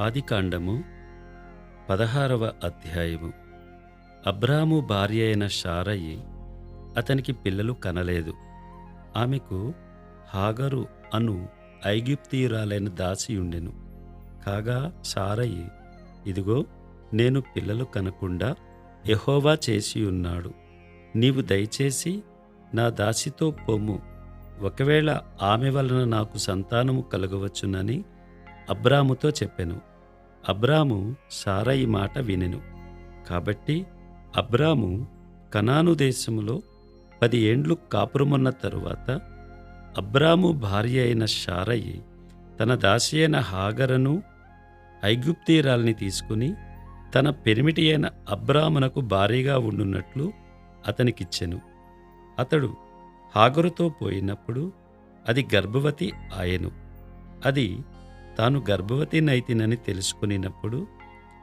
ఆదికాండము పదహారవ అధ్యాయము. అబ్రాము భార్య అయిన షారయి అతనికి పిల్లలు కనలేదు. ఆమెకు హాగరు అను ఐగిప్తీయురాలైన దాసి ఉండెను. కాగా సారయి ఇదిగో నేను పిల్లలు కనకుండా ఎహోవా చేసి ఉన్నాడు. నీవు దయచేసి నా దాసితో పొమ్ము ఒకవేళ ఆమె వలన నాకు సంతానము కలగవచ్చునని అబ్రాముతో చెప్పెను. అబ్రాము సారయి మాట వినెను. కాబట్టి అబ్రాము కనాను దేశములో పది ఏండ్లు కాపురమున్న తరువాత అబ్రాము భార్య అయిన షారయి తన దాసి అయిన హాగరను ఐగుప్తీరాల్ని తీసుకుని తన పెరిమిటి అయిన అబ్రామునకు భారీగా ఉండున్నట్లు అతనికిచ్చెను. అతడు హాగరుతో పోయినప్పుడు అది గర్భవతి ఆయను. అది తాను గర్భవతి నైతినని తెలుసుకునినప్పుడు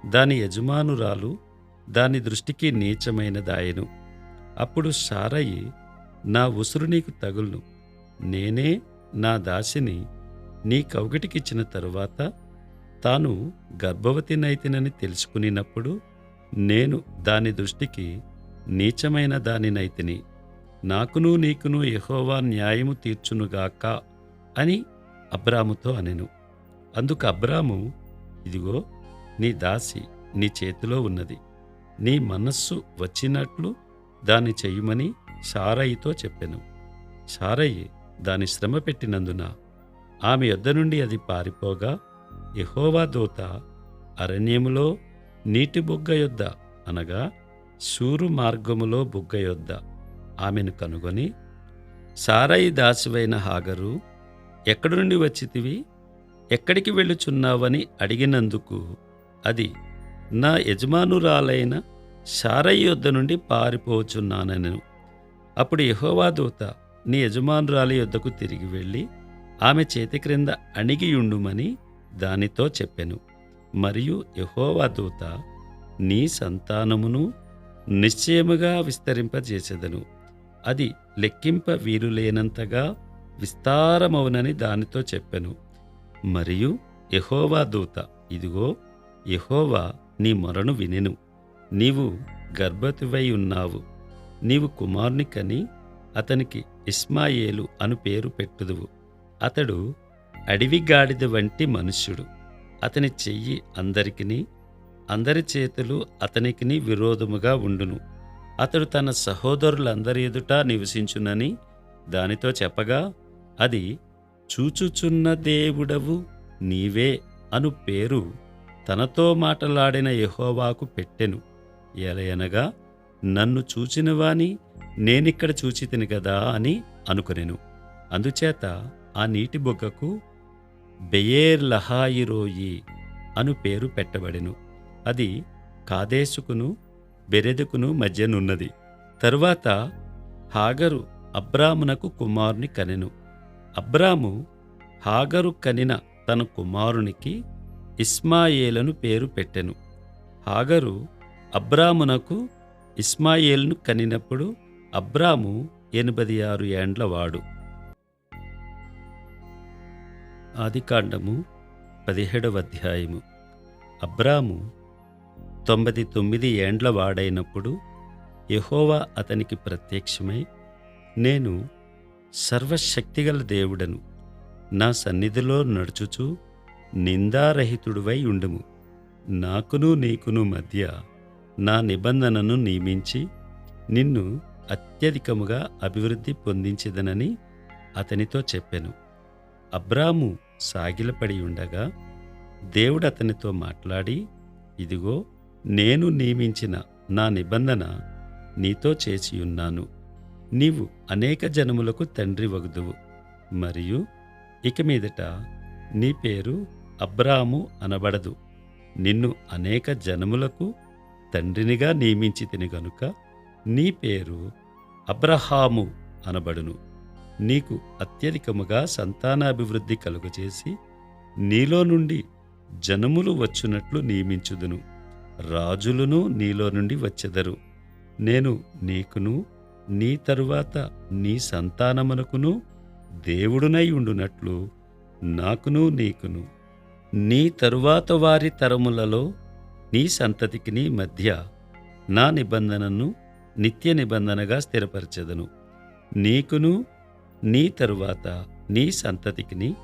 దాని యజమానురాలు దాని దృష్టికి నీచమైనదాయను. అప్పుడు సారయ్యి నా ఉసురు నీకు తగులును. నేనే నా దాసిని నీ కౌగిటికిచ్చిన తరువాత తాను గర్భవతి నైతినని తెలుసుకునినప్పుడు నేను దాని దృష్టికి నీచమైన దానినైతిని నాకును నీకును యహోవా న్యాయము తీర్చునుగాక అని అబ్రాముతో అనెను. అందుకు అబ్రాము ఇదిగో నీ దాసి నీ చేతిలో ఉన్నది. నీ మనస్సు వచ్చినట్లు దాన్ని చెయ్యమని సారయ్యతో చెప్పెను. సారయ్యి దాని శ్రమ పెట్టినందున ఆమె యొద్ద నుండి అది పారిపోగా ఎహోవా దూత అరణ్యములో నీటి బుగ్గ యొద్ద అనగా శూరు మార్గములో బుగ్గ యొద్ద ఆమెను కనుగొని సారయి దాసివైన హాగరు ఎక్కడి నుండి వచ్చితివి? ఎక్కడికి వెళ్ళుచున్నావని అడిగినందుకు అది నా యజమానురాలైన శారయ్య యొద్ద నుండి పారిపోచున్నానను. అప్పుడు యెహోవా దూత నీ యజమానురాలి యొద్దకు తిరిగి వెళ్ళి ఆమె చేతి క్రింద అణిగియుండుమని దానితో చెప్పెను. మరియు యెహోవా దూత నీ సంతానమును నిశ్చయముగా విస్తరింపజేసెదను. అది లెక్కింప వీలులేనంతగా విస్తారమవునని దానితో చెప్పెను. మరియు యహోవా దూత ఇదిగో యహోవా నీ మొరను వినెను. నీవు గర్భతివై ఉన్నావు. నీవు కుమారుని కని అతనికి ఇస్మాయేలు అను పేరు పెట్టుదువు. అతడు అడవిగాడిద వంటి మనుష్యుడు. అతని చెయ్యి అందరికిని అందరి చేతులు అతనికిని విరోధముగా ఉండును. అతడు తన సహోదరులందరి ఎదుట నివసించునని దానితో చెప్పగా అది చూచుచున్న దేవుడవు నీవే అను పేరు తనతో మాటలాడిన యహోవాకు పెట్టెను. ఎలయనగా నన్ను చూచినవాని నేనిక్కడ చూచితిని కదా అని అనుకునేను. అందుచేత ఆ నీటి బొగ్గకు బెయేర్ లహాయిరోయి అను పేరు పెట్టబడెను. అది కాదేశుకును బెరెదుకును మధ్యనున్నది తరువాత హాగరు అబ్రామునకు కుమారుని కనెను. అబ్రాము హాగరు కనిన తన కుమారునికి ఇస్మాయేలను పేరు పెట్టెను. హాగరు అబ్రామునకు ఇస్మాయేల్ను కనినప్పుడు అబ్రాము ఎనిమిది ఆరు ఏండ్లవాడు ఆదికాండము పదిహేడవ అధ్యాయము. అబ్రాము తొంభై తొమ్మిది ఏండ్ల వాడైనప్పుడు అతనికి ప్రత్యక్షమై నేను సర్వశక్తిగల దేవుడను. నా సన్నిధిలో నడుచుచు నిందారహితుడువై ఉండుము. నాకును నీకును మధ్య నా నిబంధనను నియమించి నిన్ను అత్యధికముగా అభివృద్ధి పొందించదనని అతనితో చెప్పెను. అబ్రాము సాగిలపడి ఉండగా దేవుడు అతనితో మాట్లాడి ఇదిగో నేను నియమించిన నా నిబంధన నీతో చేసియున్నాను. నీవు అనేక జనములకు తండ్రి వగుదువు. మరియు ఇక మీదట నీ పేరు అబ్రాము అనబడదు. నిన్ను అనేక జనములకు తండ్రినిగా నియమించి తిని గనుక నీ పేరు అబ్రహాము అనబడును. నీకు అత్యధికముగా సంతానాభివృద్ధి కలుగజేసి నీలో నుండి జనములు వచ్చునట్లు నియమించుదును. రాజులను నీలో నుండి వచ్చెదరు. నేను నీకును నీ తరువాత నీ సంతానమునకును దేవుడునై ఉండునట్లు నాకును నీకును. నీ తరువాత వారి తరములలో నీ సంతతికి నీ మధ్య నా నిబంధనను నిత్య నిబంధనగా స్థిరపరచెదను. నీకును నీ తరువాత నీ సంతతికిని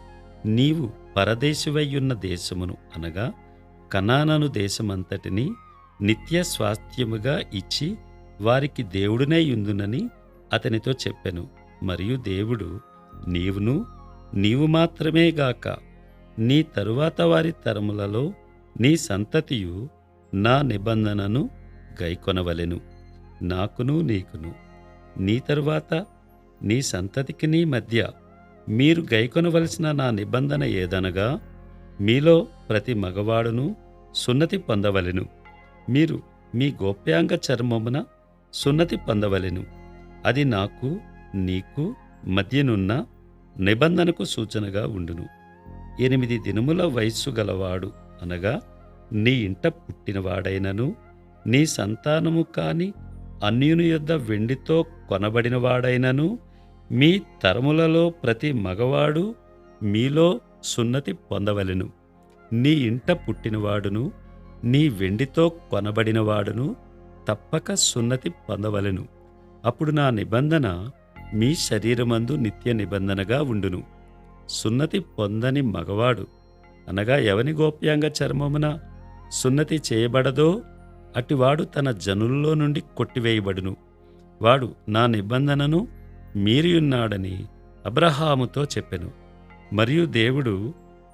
నీవు పరదేశివయ్యున్న దేశమును అనగా కనానను దేశమంతటిని నిత్య స్వాస్థ్యముగా ఇచ్చి వారికి దేవుడునే యుందునని అతనితో చెప్పెను. మరియు దేవుడు నీవును నీవు మాత్రమే గాక నీ తరువాత వారి తరములలో నీ సంతతియు నా నిబంధనను గైకొనవలెను. నాకును నీకును నీ తరువాత నీ సంతతికి నీ మధ్య మీరు గైకొనవలసిన నా నిబంధన ఏదనగా మీలో ప్రతి మగవాడును సున్నతి పొందవలెను. మీరు మీ గోప్యాంగ చర్మమున సున్నతి పొందవలెను. అది నాకు నీకు మధ్యనున్న నిబంధనకు సూచనగా ఉండును. ఎనిమిది దినముల వయస్సు గలవాడు అనగా నీ ఇంట పుట్టినవాడైనను నీ సంతానము కాని అన్యుని యొద్ద వెండితో కొనబడినవాడైనను మీ తరములలో ప్రతి మగవాడు మీలో సున్నతి పొందవలెను. నీ ఇంట పుట్టినవాడును నీ వెండితో కొనబడినవాడును తప్పక సున్నతి పొందవలెను. అప్పుడు నా నిబంధన మీ శరీరమందు నిత్య నిబంధనగా ఉండును. సున్నతి పొందని మగవాడు అనగా ఎవని గోప్యాంగ చర్మమున సున్నతి చేయబడదో అటివాడు తన జనుల్లో నుండి కొట్టివేయబడును. వాడు నా నిబంధనను మీరియున్నాడని అబ్రహాముతో చెప్పెను. మరియు దేవుడు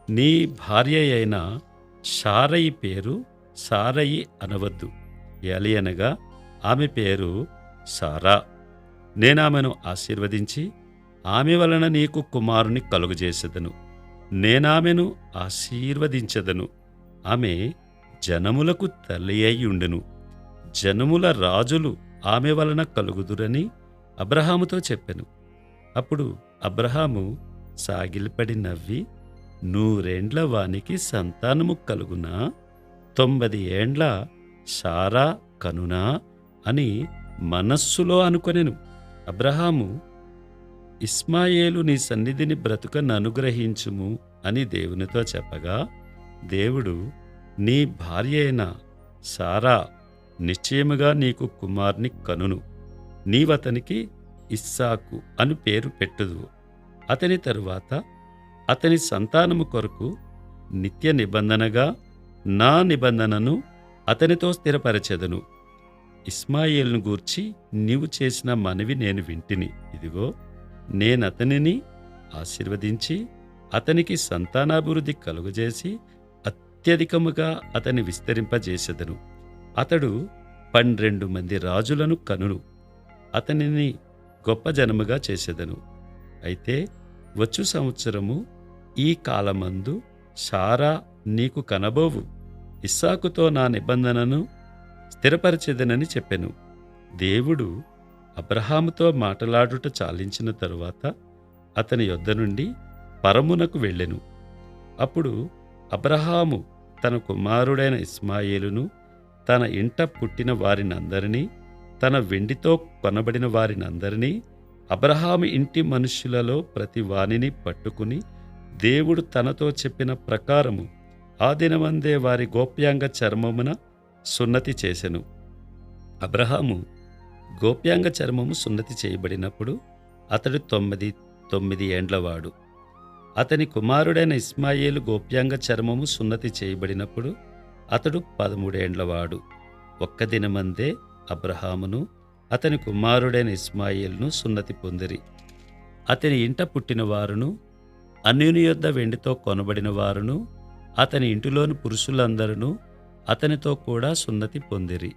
నీ భార్య అయిన షారయి పేరు సారయి అనవద్దు. ఎలియనగా ఆమె పేరు సారా. నేనామెను ఆశీర్వదించి ఆమె వలన నీకు కుమారుని కలుగజేసెదను. నేనామెను ఆశీర్వదించెదను. ఆమె జనములకు తల్లి అయి జనముల రాజులు ఆమె వలన కలుగుదురని అబ్రహాముతో చెప్పెను. అప్పుడు అబ్రహాము సాగిలిపడి నవ్వి నూరేండ్ల వానికి సంతానము కలుగునా? తొంభది ఏండ్ల సారా కనునా అని మనస్సులో అనుకొనెను. అబ్రహాము ఇస్మాయేలు నీ సన్నిధిని బ్రతుకను అనుగ్రహించుము అని దేవునితో చెప్పగా దేవుడు నీ భార్య అయిన సారా నిశ్చయముగా నీకు కుమార్ని కనును. నీవతనికి ఇస్సాకు అని పేరు పెట్టుదు. అతని తరువాత అతని సంతానము కొరకు నిత్య నిబంధనగా నా నిబంధనను అతనితో స్థిరపరచెదను. ఇస్మాయిల్ను గూర్చి నీవు చేసిన మనవి నేను వింటిని. ఇదిగో నేనతనిని ఆశీర్వదించి అతనికి సంతానాభివృద్ధి కలుగజేసి అత్యధికముగా అతని విస్తరింపజేసెదను. అతడు పన్నెండు మంది రాజులను కనును. అతనిని గొప్ప జనముగా చేసెదను. అయితే వచ్చు సంవత్సరము ఈ కాలమందు సారా నీకు కనబోవు. ఇస్సాకుతో నా నిబంధనను స్థిరపరచెదనని చెప్పెను. దేవుడు అబ్రహాముతో మాటలాడుట చాలించిన తరువాత అతని యొద్ద నుండి పరమునకు వెళ్ళెను. అప్పుడు అబ్రహాము తన కుమారుడైన ఇస్మాయేలును తన ఇంట పుట్టిన వారినందరినీ తన వెండితో కొనబడిన వారినందరినీ అబ్రహాము ఇంటి మనుష్యులలో ప్రతి వానిని పట్టుకుని దేవుడు తనతో చెప్పిన ప్రకారము ఆ దినమందే వారి గోప్యాంగ చర్మమున సున్నతి చేసెను. అబ్రహాము గోప్యాంగ చర్మము సున్నతి చేయబడినప్పుడు అతడు తొమ్మిది తొమ్మిది ఏండ్లవాడు. అతని కుమారుడైన ఇస్మాయిలు గోప్యాంగ చర్మము సున్నతి చేయబడినప్పుడు అతడు పదమూడేండ్లవాడు ఒక్క దినమందే అబ్రహామును అతని కుమారుడైన ఇస్మాయిల్ను సున్నతి పొందిరి. అతని ఇంట పుట్టిన వారును అన్యుని యొద్ద వెండితో కొనబడిన వారును అతని ఇంటిలోని పురుషులందరూ అతనితో కూడా సున్నతి పొందిరి.